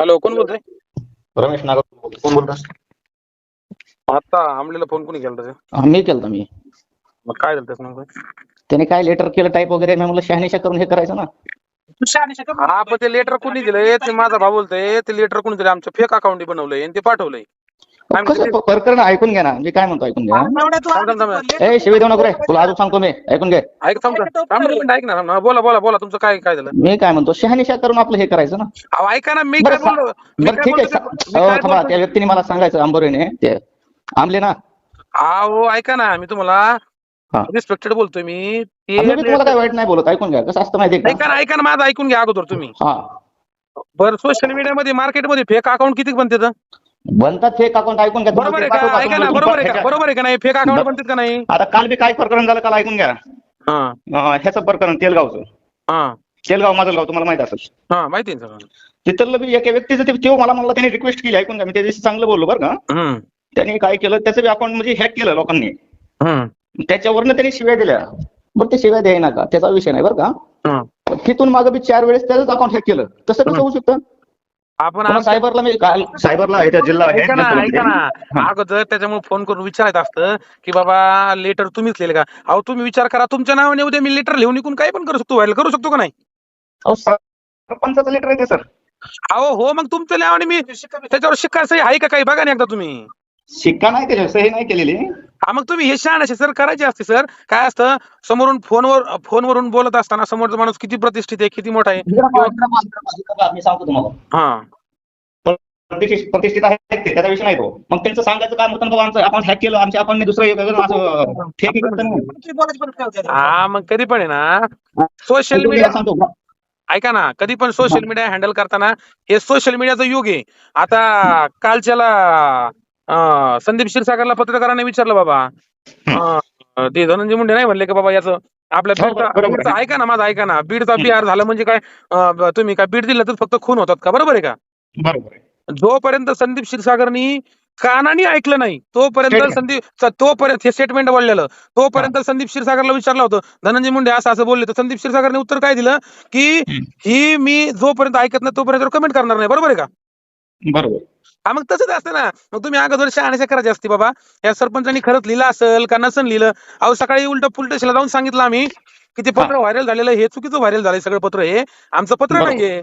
Hello कोण बोलतोय? रमेश नागर कोण बोलता? आता आमलेला फोन कोणी केला त्याचा मी केलं मी. मग काय झालं त्याचं नेमकं? त्याने काय लेटर केलं टाईप वगैरे? मी म्हणलं शहानिशा करून हे करायचं ना. हा पण ते लेटर कोणी दिलंय? ते माझा भाऊ बोलतोय. ते लेटर कोणी दिलं आमचं फेक अकाउंट बनवलंय आणि ते पाठवलंय. प्रकरण ऐकून घ्या ना. मी काय म्हणतो ऐकून घ्या. ए शिवी देऊ नको रे तुला अजून सांगतो मी. ऐकून घे. ऐक ऐक ना. बोला बोला बोला. तुमचं काय काय झालं? मी काय म्हणतो शहानिशा करून आपलं हे करायचं ना. ऐका ना मी काय बरं ठीक आहे थांबा त्या व्यक्तीने मला सांगायचं आंबोरीने. ते आमले ना. अहो ऐका ना मी तुम्हाला. रिस्पेक्टेड बोलतोय मी. तुम्हाला काय वाईट नाही बोलत? ऐकून घ्या. कसं असतं माहिती ऐका ना ऐका ना माझं ऐकून घ्या अगोदर तुम्ही. हा. बरं सोशल मीडियामध्ये मार्केटमध्ये फेक अकाउंट किती बनते बनतात फेक अकाउंट ऐकून घ्या. बरोबर आहे का? ऐका ना बरोबर आहे का? बरोबर आहे का नाही? फेक अकाउंट बनतात का नाही? आता काल बी काय प्रकरण झालं काल? ऐकून घ्या. हा. अं, ह्याचं प्रकरण तेलगावचं. हा. तेलगाव माझं गाव तुम्हाला माहीत असेल. हा माहिती आहे सगळं. तिथलं बी एका व्यक्तीचं ते मला म्हणलं त्याने रिक्वेस्ट केली ऐकून घ्या. मी त्या दिवशी चांगलं बोललो बरं का. हम्म. त्यांनी काय केलं त्याचं बी अकाउंट म्हणजे हॅक केलं लोकांनी. हम्म. त्याच्यावरनं त्यांनी शिव्या दिल्या. बरं ते शिव्या द्याय नका त्याचा विषय नाही बरं का. तिथून मागं बी चार वेळेस त्याचंच अकाउंट हॅक केलं. तसं कसं होऊ शकतं? आपण आम- सायबरला मी काल सायबरला आहे त्या जिल्हा ऐका ना ऐका ना. अगोदर त्याच्यामुळे फोन करून विचारायचं असतं की बाबा लेटर तुम्हीच लिहिले का? अहो तुम्ही विचार करा. तुमच्या नावाने उद्या मी लेटर लिहून इकून काही पण करू शकतो. व्हायला करू शकतो का नाही? अहो, सरपंचाचं लेटर आहे सर. अहो हो मग तुमच्या नावाने मी त्याच्यावर शिक्का सही आहे का काही? बघा ना एकदा तुम्ही. शिक्का नाही केली सही नाही केलेली. हा मग तुम्ही हे शहाणाशे सर करायचे असते सर काय असतं? समोरून फोनवर फोनवरून बोलत असताना समोरचा माणूस किती प्रतिष्ठित आहे किती मोठा आहे? किंवा- मी सांगतो तुम्हाला. हा. प्रतिष्ठित प्रतिष्ठित आहे ते त्याचा विषय नाही तो. मग त्यांचं सांगायचं काय होतं बाबा आमचं आपण हॅक केलं आमच्या अकाउंटने दुसरं एक वेगळं असं फेक करतं ना. हा मग कधी पण आहे ना सोशल मीडिया सांगतो ऐका ना कधी पण सोशल मीडिया हँडल करताना हे सोशल मीडियाचं युग आहे. आता कालच्याला संदीप क्षीरसागरला पत्रकारांनी विचारलं बाबा. ते धनंजय मुंडे नाही म्हणले का बाबा याचं? आपल्या हो, बीडचा बरोबर आहे. बीडचा- ऐका ना माझं ऐका ना. बीडचा बिहार झालं म्हणजे काय अं, तुम्ही काय बीड दिलं तर फक्त खून होतात का? बरोबर आहे का? बरोबर आहे. जोपर्यंत संदीप क्षीरसागरनी कानाने ऐकलं नाही तोपर्यंत Statement. संदीप तोपर्यंत हे स्टेटमेंट बोललेलं तोपर्यंत संदीप क्षीरसागरला विचारलं होतं धनंजय मुंडे असं असं बोलले. तर संदीप क्षीरसागरने उत्तर काय दिलं? की हम्म. ही मी जोपर्यंत ऐकत नाही तोपर्यंत कमेंट करणार नाही. बरोबर आहे का? बरोबर. हा मग तसंच असतं ना. मग तुम्ही अगोदर शहाण्याच्या करायची असते बाबा. या सरपंचांनी खरंच लिहिलं असेल का नसन लिहिलं? अहो सकाळी उलट पुलटेशला जाऊन सांगितलं आम्ही की ते पत्र व्हायरल झालेलं हे चुकीचं व्हायरल झालंय सगळं पत्र हे. आमचं पत्र. नाहीये.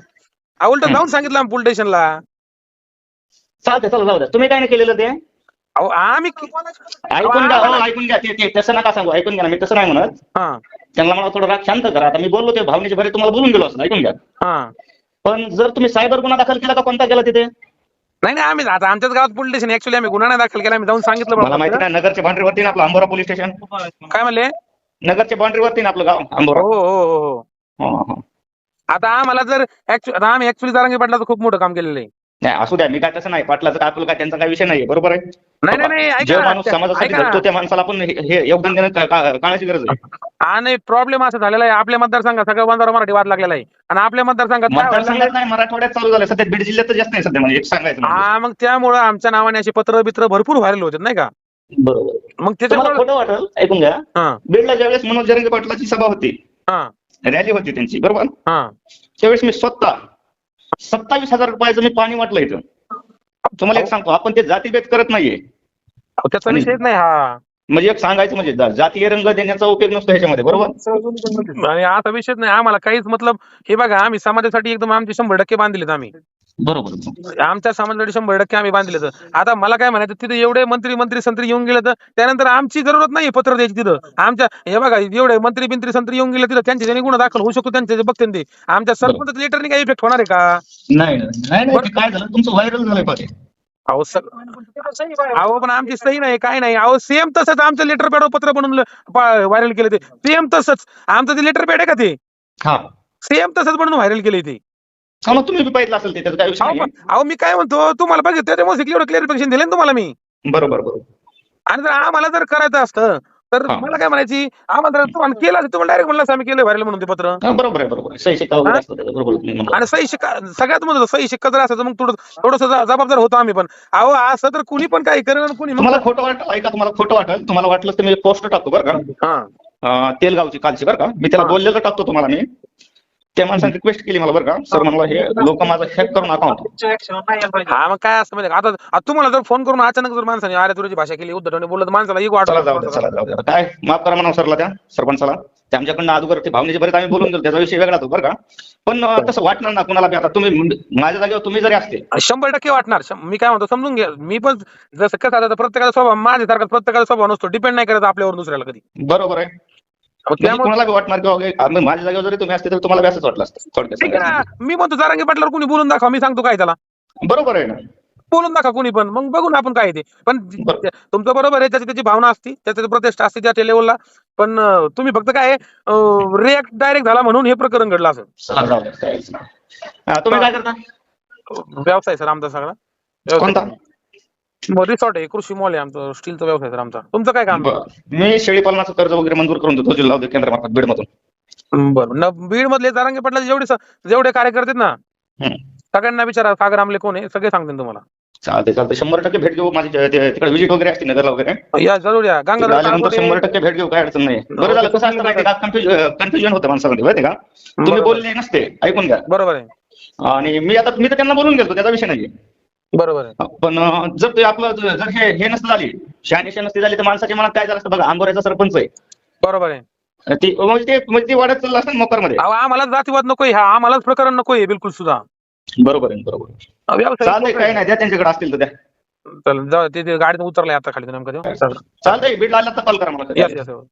अहो उलट. जाऊन सांगितलं आम्ही पुलटेशनला. चालते चला जाऊ द्या. तुम्ही काय नाही केलेलं ते? अहो आम्ही ऐकून घ्या हो ऐकून घ्या. ते ते तसं नका सांगू. ऐकून घ्या ना मी तसं नाही म्हणत. हा. त्यांना मला थोडं राग शांत करा. आता मी बोललो ते भावनेच्या भरे तुम्हाला बोलून गेलो असं ऐकून घ्या. हा. पण जर तुम्ही सायबर गुन्हा दाखल केला का कोणता केला तिथे? नाही नाही आम्ही आता आमच्याच गावात पोलीस स्टेशन ऍक्च्युली आम्ही गुन्हा नाही दाखल केला. आम्ही जाऊन सांगितलं मला माहिती नाही नगरच्या बाउंड्रीवरती ना आपलं अंबोरा पोलीस स्टेशन काय म्हणले? नगरच्या बाउंड्रीवरती ना आपलं गाव अंबोरा. हो हो हो हो. हो, हो. आता आम्हाला जर आता आम्ही ऍक्च्युली जारांगी पाटलाचं खूप मोठं काम केलेलं आहे. नाही असू द्या मी काय तसं नाही पाटलाचं काय आपलं काय त्यांचा काय विषय नाही बरोबर आहे? नाही नाही नाही जे माणूस समाजासाठी ना. त्या माणसाला आपण हे योगदान देणं काळाची गरज आहे. आणि प्रॉब्लेम असा झालेला आहे आपल्या मतदारसंघात सगळं बंधारा मराठी वाद लागलेला आहे. आणि आपल्या मतदारसंघात मतदारसंघात नाही मराठवाड्यात चालू झालं सध्या बीड जिल्ह्यात जास्त आहे सध्या म्हणजे सांगायचं म्हणजे. हा मग त्यामुळं आमच्या नावाने अशी पत्र बित्र भरपूर व्हायरल होते नाही का? बरोबर. मग त्याच्यामुळे खोटं वाटेल? ऐकून घ्या. बीडला ज्यावेळेस मनोज जरंगे पाटलाची सभा होती रॅली होती त्यांची बरोबर? हा. त्यावेळेस मी स्वतः सत्तावीस हजार रुपयाचं मी पाणी वाटलं इथं. तुम्हाला एक सांगतो आपण ते जातीभेद करत नाहीये. त्याचा विषयच नाही हा. म्हणजे एक सांगायचं म्हणजे जातीय रंग देण्याचा उपयोग नसतो ह्याच्यामध्ये बरोबर? आणि आता विषयच नाही आम्हाला काहीच मतलब हे बघा आम्ही समाजासाठी एकदम आमचे शंभर टक्के बांधलेत आम्ही. बरोबर. आमच्या समाजासाठी शंभर टक्के आम्ही बांधले तर आता मला काय म्हणायचं तिथे एवढे मंत्री मंत्री संत्री येऊन गेले तर त्यानंतर आमची जरूरत नाही पत्र द्यायची तिथं. आमच्या हे बघा एवढे मंत्री बिंत्री संत्री येऊन गेले तिथं त्यांचे त्यांनी गुन्हा दाखल होऊ शकतो त्यांचे बघते ते. आमच्या सरपंच लेटरनी काही इफेक्ट होणार आहे का? नाही काय झालं? तुमचं व्हायरल झालंय अहो अहो पण आमची सही नाही काय नाही. अहो सेम तसंच आमचं लेटर पॅड पत्र बनवून व्हायरल केले ते. सेम तसंच. आमचं ते लेटर पॅड आहे का ते? हा. सेम तसंच बनवून व्हायरल केले ते. मग तुम्ही बी पाहिजे असेल ते त्याचं काय विषय अहो नाही पण- अहो मी काय म्हणतो तुम्हाला बघितलं त्याच्यामुळे एवढं क्लिअरिफिकेशन दिलं ना तुम्हाला मी? बरोबर बरोबर. आणि जर आम्हाला जर करायचं असतं तर हा. मला काय म्हणायची? आम्हाला जर तुम्हाला केलं असतं तुम्हाला डायरेक्ट म्हणलं आम्ही केलं व्हायरल म्हणून ते पत्र. हा, बरोबर आहे बरोबर आहे. सही शिक्का वगैरे? असतं त्याचं, बरोबर तुम्ही म्हणला. आणि सही शिक्का सगळ्यात महत्वाचं सही शिक्का जर असायचं मग थोडं थोडस जबाबदार होतो आम्ही पण. अहो असं तर कुणी पण काही करेल आणि कुणी मग तुम्हाला खोटं वाटलं ऐका तुम्हाला खोटं वाटेल. तुम्हाला वाटलं तर मी पोस्ट टाकतो बरं का. हा. अं, तेलगावची कालची बरं का. मी त्याला हा. बोललेलं टाकतो तुम्हाला मी. त्या माणसाने रिक्वेस्ट केली मला बरं का. सर मला हे लोक माझं हॅक करून अकाउंट हा मग काय असतं म्हणजे आता आता तुम्हाला जर फोन करून अचानक जर माणसाने अरे तुझी भाषा केली उद्धटवणे बोललं तर माणसाला एक चला जाऊ द्या चला जाऊ द्या काय? माफ करा म्हणा सरला त्या सरपंचाला ते आमच्याकडनं अगोदर ते भावनेचे बरेच आम्ही बोलून गेलो त्याचा विषय वेगळा तो बरं का. पण अं, तसं वाटणार ना कुणाला बी आता तुम्ही माझ्या जागेवर तुम्ही जरी असते शंभर टक्के वाटणार. शं- मी काय म्हणतो समजून घ्या. मी पण जसं कसं आता प्रत्येकाचा स्वभाव माझ्यासारखा प्रत्येकाचा स्वभाव नसतो. डिपेंड नाही करत आपल्यावर दुसऱ्याला कधी. बरोबर आहे. कुणाला बी वाटणार की बाबा, आम्ही माझ्या जागेवर जरी तुम्ही असते तर तुम्हाला बी असंच वाटलं असतं. थोडक्यात ठीक आहे सांगायचं. ना. मी म्हणतो जारांगी पाटलावर कोणी बोलून दाखवा मी सांगतो काय त्याला. बरोबर आहे ना. बोलून दाखवा कोणी पण. मग बघू ना आपण काय ते. पण तुमचं बरोबर आहे त्याची त्याची भावना असती त्याची प्रतिष्ठा असते त्या लेवलला. पण तुम्ही फक्त काय रिॲक्ट डायरेक्ट झाला म्हणून हे प्रकरण घडलं असं. तुम्ही काय करता? व्यवसाय सर आमचा सगळा. रिसॉर्ट आहे कृषी मॉल आहे आमचं स्टीलचा व्यवसाय सर आमचा. तुमचं काय काम? बरं. मी शेळी पालनाचं कर्ज वगैरे मंजूर करून देतो जिल्हा उद्योग केंद्रामार्फत बीडमधून. बरं. न बीड मधले जारांगे पाटलाचे जेवढे स- जेवढे कार्यकर्ते आहेत ना हम्म. सगळ्यांना विचारा सागर आमले कोण आहे सगळे सांगतील तुम्हाला. चालते चालते शंभर टक्के भेट घेऊ माझी ते- ते- तिकडे विजिट वगैरे असते नगरला वगैरे. या जरूर या. तिकडे गंगाधर आल्यानंतर शंभर टक्के भेट घेऊ काय अडचण नाही बरं झालं कसं असतं माहिती का कन्फ्युजन होतं माणसामध्ये माहिती का? तुम्ही बरोबर. बोलले नसते ऐकून घ्या. बरोबर आहे. आणि मी आता मी तर त्यांना बोलून गेलो त्याचा विषय नाही बरोबर आहे. पण जर ते आपलं जर हे हे नसतं झाली शहानिशा नसती झाली तर माणसाच्या मनात काय झालं असतं बघा आंबोऱ्याचा सरपंच आहे. बरोबर आहे. ती म्हणजे ते म्हणजे ते वाढत चाललं असतं मोकरमध्ये. अहो, आम्हाला जातीवाद नकोय हा आम्हालाच प्रकरण नकोय बिलकुल सुद्धा. बरोबर आहे बरोबर आहे. चालतंय काय नाही द्या त्यांच्याकडे असतील तर द्या. चल जाऊ ते ते गाडीतून उतरले आता खाली नेमकं. चालतंय बीडला आला तर कॉल करा मला. Yes, yes, yes.